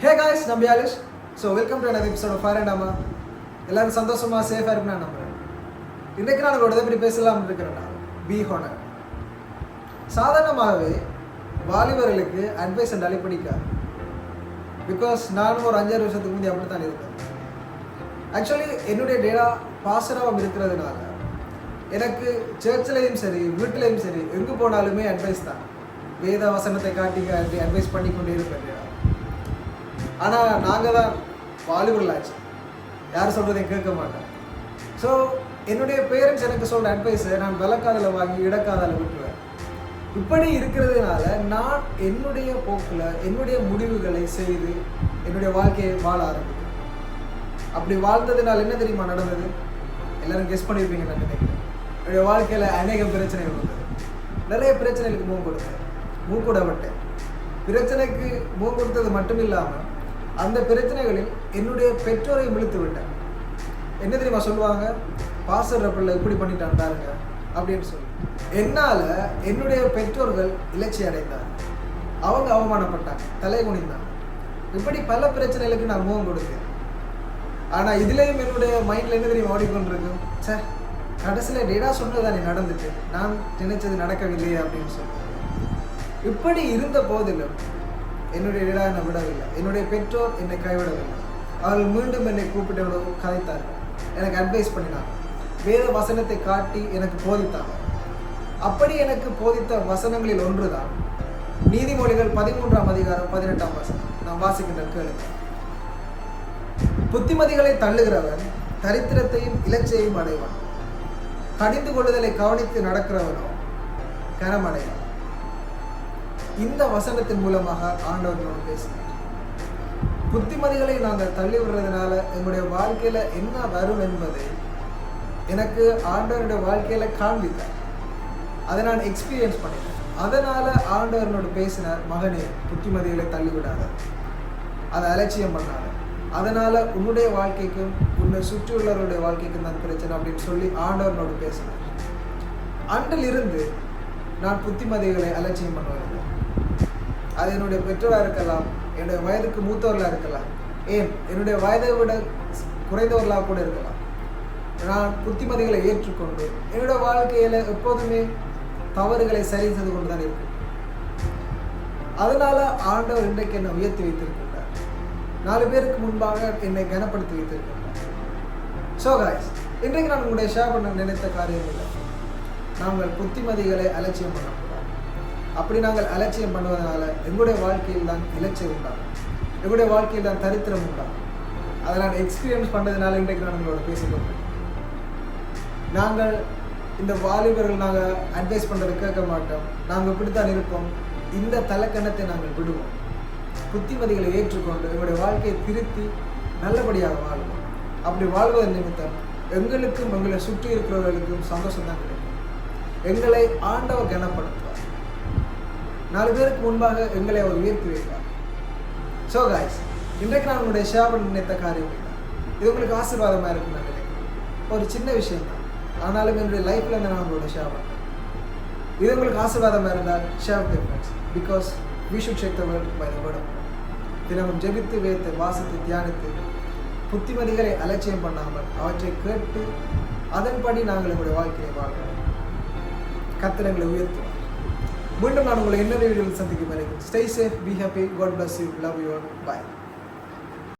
ஹே guys நம்ம யாலிஷ் so welcome to எனது episode ஃபயர் அண்ட் அம்மா எல்லோரும் சந்தோஷமாக சேஃபாக இருக்குன்னு நான் நம்புறேன். இன்றைக்கு நான் உங்களோட பற்றி பேசலாம் இருக்கிறேன்னா பி ஹோனர் சாதாரணமாகவே வாலிபர்களுக்கு அட்வைஸ் என்றாலே பிடிக்காது. பிகாஸ் நானும் ஒரு அஞ்சாறு வருஷத்துக்கு முந்தைய அப்படி தான் இருந்தேன். ஆக்சுவலி என்னுடைய டேட்டா பாசராகவும் இருக்கிறதுனால எனக்கு சர்ச்சிலையும் சரி வீட்டிலையும் சரி எங்கே போனாலுமே அட்வைஸ் தான். வேத வசனத்தை காட்டி காட்டி அட்வைஸ் பண்ணி கொண்டே இருப்பேன். டேடா ஆனால் நாங்கள் தான் வாலிபர்கள் ஆச்சு யார் சொல்கிறதையும் கேட்க மாட்டேன். ஸோ என்னுடைய பேரண்ட்ஸ் எனக்கு சொல்கிற அட்வைஸை நான் விளக்காதில் வாங்கி இடக்காதால் விட்டுருவேன். இப்படி இருக்கிறதுனால நான் என்னுடைய போக்கில் என்னுடைய முடிவுகளை செய்து என்னுடைய வாழ்க்கையை வாழ ஆரம்பித்தேன். அப்படி வாழ்ந்ததுனால என்ன தெரியுமா நடந்தது? எல்லாரும் கெஸ் பண்ணியிருப்பீங்க நான் நினைக்கிறேன். என்னுடைய வாழ்க்கையில் அநேக பிரச்சனைகள் வந்தது. நிறைய பிரச்சனைகளுக்கு மூ கொடுத்தேன். மூக்கூட விட்டேன். பிரச்சனைக்கு மூ கொடுத்தது மட்டும் இல்லாமல் அந்த பிரச்சனைகளில் என்னுடைய பெற்றோரை விழுத்து விட்டேன் என்ன தெரியுமா சொல்லுவாங்க? பாசற பிள்ளை இப்படி பண்ணிட்டான் பாருங்க அப்படின்னு சொல்லி. என்னால் என்னுடைய பெற்றோர்கள் இலச்சி அடைந்தார். அவங்க அவமானப்பட்டாங்க தலை குனிந்தாங்க. இப்படி பல பிரச்சனைகளுக்கு நான் முகம் கொடுத்தேன். ஆனால் இதுலேயும் என்னுடைய மைண்டில் என்ன தெரியும் ஓடிக்கொண்டிருக்கும் சே கடைசியில் டேடா சொன்னதானே நடந்துட்டு நான் நினைச்சது நடக்கவில்லையே அப்படின்னு சொல்லி. இப்படி இருந்த போதிலும் என்னுடைய இடா என்னை விடவில்லை. என்னுடைய பெற்றோர் என்னை கைவிடவில்லை. அவர்கள் மீண்டும் என்னை கூப்பிட்டு எவ்வளவு கதைத்தார்கள் எனக்கு அட்வைஸ் பண்ணினாங்க வேத வசனத்தை காட்டி எனக்கு போதித்தாங்க அப்படி எனக்கு போதித்த வசனங்களில் ஒன்றுதான் நீதிமொழிகள் பதிமூன்றாம் அதிகாரம் பதினெட்டாம் வசனம். நான் வாசிக்கின்ற கேளுங்க. புத்திமதிகளை தள்ளுகிறவன் தரித்திரத்தையும் இலச்சையும் அடைவான். கடிந்து கொள்ளுதலை கவனித்து நடக்கிறவனோ கனமடைவான். இந்த வசனத்தின் மூலமாக ஆண்டவர் நம்ம பேசினார் புத்திமதிகளை நாங்கள் தள்ளி விடுறதுனால எங்களுடைய வாழ்க்கையில என்ன வரும் என்பதை எனக்கு ஆண்டவருடைய வாழ்க்கையில காண்பித்தார் அதை நான் எக்ஸ்பீரியன்ஸ் பண்ணிட்டேன். அதனால ஆண்டவர் என்னோட பேசினார் மகனே புத்திமதிகளை தள்ளிவிடாத அதை அலட்சியம் பண்ணாத. அதனால உன்னுடைய வாழ்க்கைக்கும் உன்னை சுற்றியுள்ளவருடைய வாழ்க்கைக்கும் தான் பிரச்சனை அப்படின்னு சொல்லி ஆண்டவனோடு பேசினார். அன்றில் இருந்து நான் புத்திமதிகளை அலட்சியம் பண்ணுவதில்லை. அது என்னுடைய பெற்றோராக இருக்கலாம் என்னுடைய வயதுக்கு மூத்தவர்களாக இருக்கலாம். ஏன்? என்னுடைய வயதை விட குறைந்தவர்களாக கூட இருக்கலாம். நான் புத்திமதிகளை ஏற்றுக்கொண்டு என்னுடைய வாழ்க்கையில் எப்போதுமே தவறுகளை சரி செய்து கொண்டு தான் இருக்கும் அதனால் ஆண்டவர் இன்றைக்கு என்னை உயர்த்தி வைத்திருக்கின்றார். நாலு பேருக்கு முன்பாக என்னை கனப்படுத்தி வைத்திருக்கின்றார். ஸோ காய்ஸ் இன்றைக்கு நான் உங்களுடைய ஷேர் பண்ண நினைத்த காரியம் இல்லை நாங்கள் புத்திமதிகளை அலட்சியம் பண்ணக்கூடாது அப்படி நாங்கள் அலட்சியம் பண்ணுவதனால எங்களுடைய வாழ்க்கையில் தான் இலட்சியம் உண்டாகும். எங்களுடைய வாழ்க்கையில் தான் தரித்திரம் உண்டாகும். அதை நான் எக்ஸ்பீரியன்ஸ் பண்ணதுனால இன்றைக்கு நான் உங்களோட பேசிக்கொண்டேன் நாங்கள் இந்த வாலிபர்கள் நாங்கள் அட்வைஸ் பண்ணுறது கேட்க மாட்டோம். நாங்கள் இப்படித்தான் இருப்போம். இந்த தலைக்கணத்தை நாங்கள் விடுவோம். புத்திமதிகளை ஏற்றுக்கொண்டு எங்களுடைய வாழ்க்கையை திருத்தி நல்லபடியாக வாழ்வோம். அப்படி வாழ்வதன் நிமித்தம் எங்களுக்கும் எங்களை சுற்றி இருக்கிறவர்களுக்கும் சந்தோஷம் தான் கிடைக்கும். எங்களை ஆண்டவர் கனப்படுத்தும். நாலு பேருக்கு முன்பாக எங்களை அவர் உயர்த்தி வைப்பார் ஸோ காய்ஸ் இன்றைக்கு நான் உங்களுடைய ஷேபன் நினைத்த காரியம் இது உங்களுக்கு ஆசீர்வாதமாக இருக்கும் நான் நினைக்கிறேன். ஒரு சின்ன விஷயம் தான். ஆனாலும் என்னுடைய லைஃப்பில் இருந்து நான் உங்களோட ஷேர் பண்ணுறேன் இது உங்களுக்கு ஆசீர்வாதமாக இருந்தால் share difference because we should check the world by the word தினமும் ஜெபித்து வேத்து வாசித்து தியானித்து புத்திமதிகளை அலட்சியம் பண்ணாமல் அவற்றை கேட்டு அதன்படி நாங்கள் எங்களுடைய வாழ்க்கையை வாழ்கிறோம் கத்திரங்களை உயர்த்துவோம் വീണ്ടും കാണുമ്പോൾ എന്നൊരു വീഡിയോയിൽ ശ്രദ്ധിക്കുമായിരിക്കും stay safe be happy God bless you love you bye